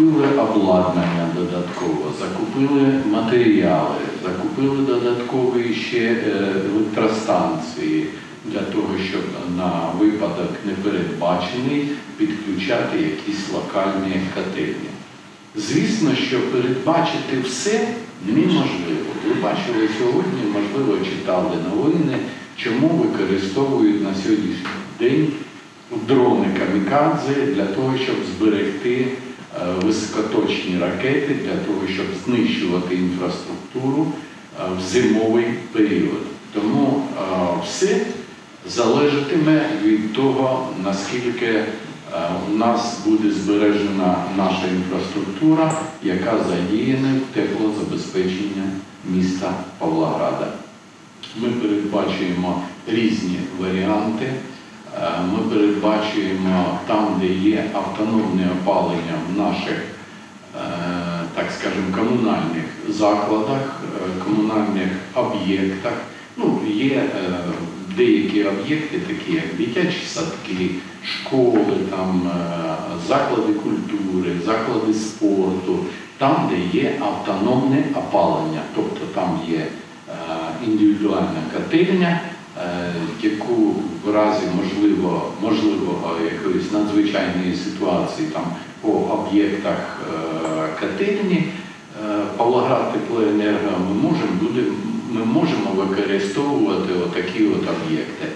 закупили обладнання додатково, закупили матеріали, закупили додаткові ще е, електростанції для того, щоб на випадок непередбачений підключати якісь локальні котельні. Звісно, що передбачити все неможливо. Ви бачили сьогодні, можливо, читали новини, чому використовують на сьогоднішній день дрони камікадзе для того, щоб зберегти високоточні ракети, для того, щоб знищувати інфраструктуру е, в зимовий період. Тому е, все залежатиме від того, наскільки е, у нас буде збережена наша інфраструктура, яка задіяна в теплозабезпечення міста Павлограда. Ми передбачуємо різні варіанти. Е, Ми передбачуємо там, де є автономне опалення в наших, е, так скажемо, комунальних закладах, е, комунальних об'єктах. Ну, є деякі об'єкти, такі як дитячі садки, школи, там, заклади культури, заклади спорту, там, де є автономне опалення, тобто там є індивідуальна котельня, яку в разі можливо, можливо е, якоїсь надзвичайної ситуації там по об'єктах е, котельні е, Павлоград Теплоенерго ми можемо буде, ми можемо використовувати отакі от об'єкти.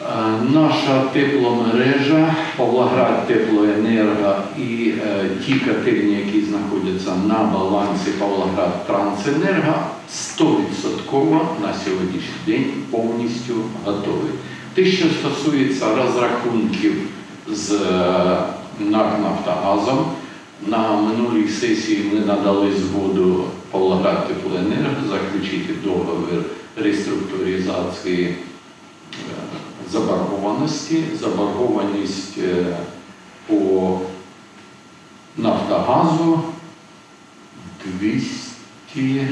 Е, Наша тепломережа, Павлоград Теплоенерго і е, ті котельні, які знаходяться на балансі Павлоград Трансенерго, 100% на сьогоднішній день повністю готові. Те, що стосується розрахунків з е, НАК Нафтогазом, на минулій сесії ми надали згоду Павлоград Теплоенерго заключити договір реструктуризації заборгованості. Заборгованість е, по Нафтогазу 200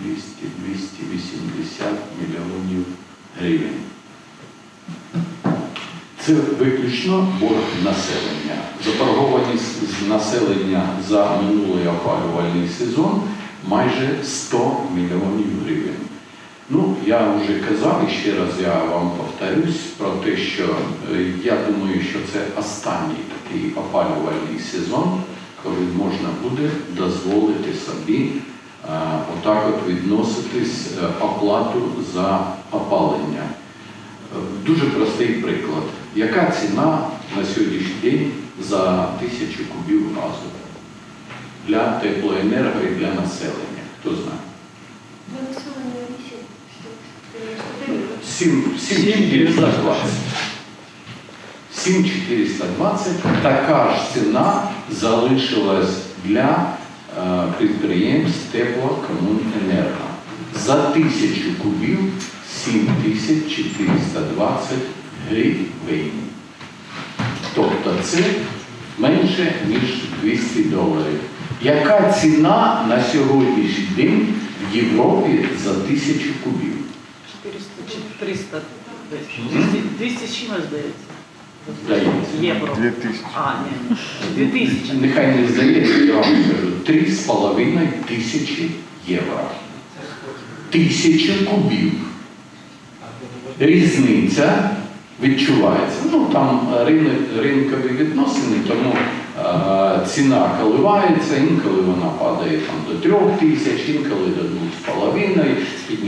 200-280 мільйонів гривень. Це виключно борг населення. Заборгованість з населення за минулий опалювальний сезон майже 100 мільйонів гривень. Ну, я вже казав і ще раз я вам повторюсь про те, що е, я думаю, що це останній такий опалювальний сезон, коли можна буде дозволити собі е, отак от відноситись е, оплату за опалення. Дуже простий приклад. Яка ціна на сьогоднішній день за тисячу кубів газу для теплоенерго і для населення? Хто знає? Для населення 8, 499. 7420. 7420. Така ж ціна залишилась для е, підприємств теплокомуненерго. За тисячу кубів 7420 гривень. Тобто це менше, ніж 200 доларів. Яка ціна на сьогоднішній день в Європі за тисячу кубів? 400, 300, 200, 200 з чимось здається. Здається. Євро. Дві тисячі. А, ні, ні. 2000. Нехай не здається, я вам скажу, 3,5 тисячі євро. Тисяча кубів. Різниця відчувається. Ну там ринок, ринкові відносини, тому е, ціна коливається, інколи вона падає там, до 3 тисяч, інколи до 2,5,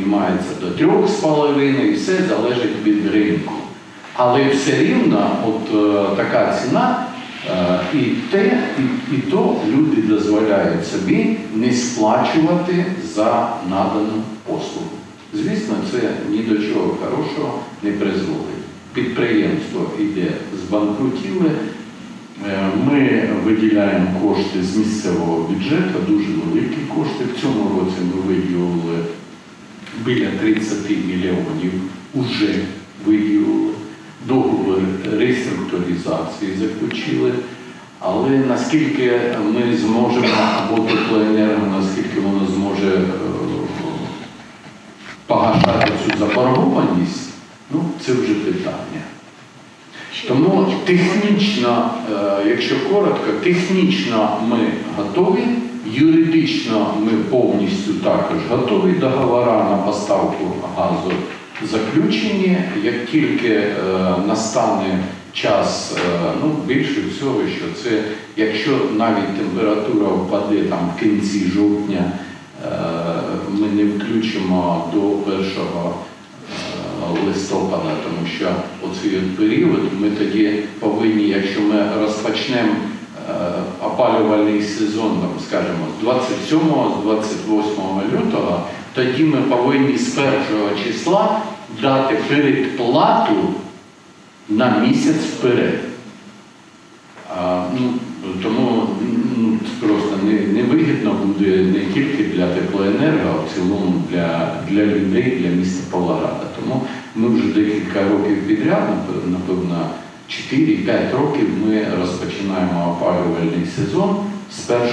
піднімається до 3,5, все залежить від ринку. Але все рівно, от е, така ціна, е, і те, і, і то люди дозволяють собі не сплачувати за надану послугу. Звісно, це ні до чого хорошого не призводить. Підприємство йде збанкрутіле. Е, Ми виділяємо кошти з місцевого бюджету, дуже великі кошти. В цьому році ми виділили біля 30 мільйонів уже виділили. Договір реструктуризації заключили. Але наскільки ми зможемо, або теплоенерго, наскільки воно зможе е, погашати цю заборгованість, ну це вже питання. Тому технічно, е, якщо коротко, технічно ми готові, юридично ми повністю також готові. Договори на поставку газу заключені. Як тільки е, настане час, е, ну більше всього, що це, якщо навіть температура впаде там в кінці жовтня, е, ми не включимо до першого е, листопада, тому що оцей період ми тоді повинні, якщо ми розпочнемо е, опалювальний сезон, там, скажімо, з 27 з 28 лютого, тоді ми повинні з 1 числа дати передплату на місяць вперед. А, ну, тому ну, просто не, невигідно буде не тільки для теплоенерго, а в цілому для, для людей, для міста Павлограда. Тому ми вже декілька років підряд, напевно, 4-5 років ми опалювальний сезон з 1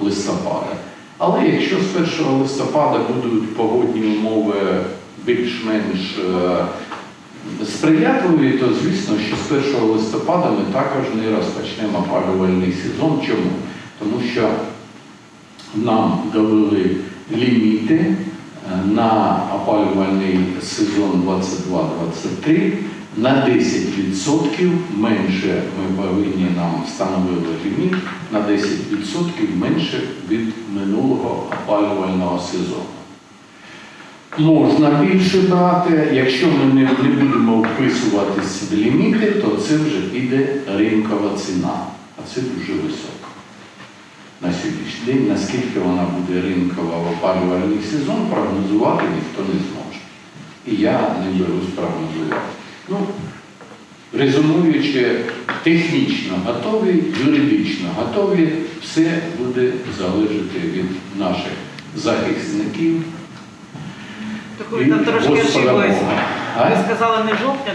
листопада. Але якщо з 1 листопада будуть погодні умови більш-менш е, сприятливі, то звісно, що з 1 листопада ми також не розпочнемо опалювальний сезон. Чому? Тому що нам довели ліміти е, на опалювальний сезон 22-23 на 10% менше ми повинні нам встановили ліміт на 10% менше від минулого опалювального сезону. Можна більше брати. Якщо ми не, будемо вписуватись в ліміти, то це вже піде ринкова ціна, а це дуже високо. На сьогоднішній день, наскільки вона буде ринкова в опалювальний сезон, прогнозувати ніхто не зможе. І я не берусь прогнозувати. Ну, резюмуючи, технічно готові, юридично готові, все буде залежати від наших захисників. Так ви там трошки. Бога. Ви сказали не жовтня,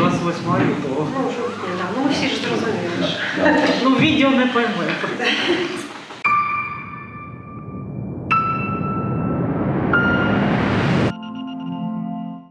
27-28 лютого. Ну, жовтня, да. Ну, ми всі ж зрозуміли. Да, да. Ну, відео не пойме.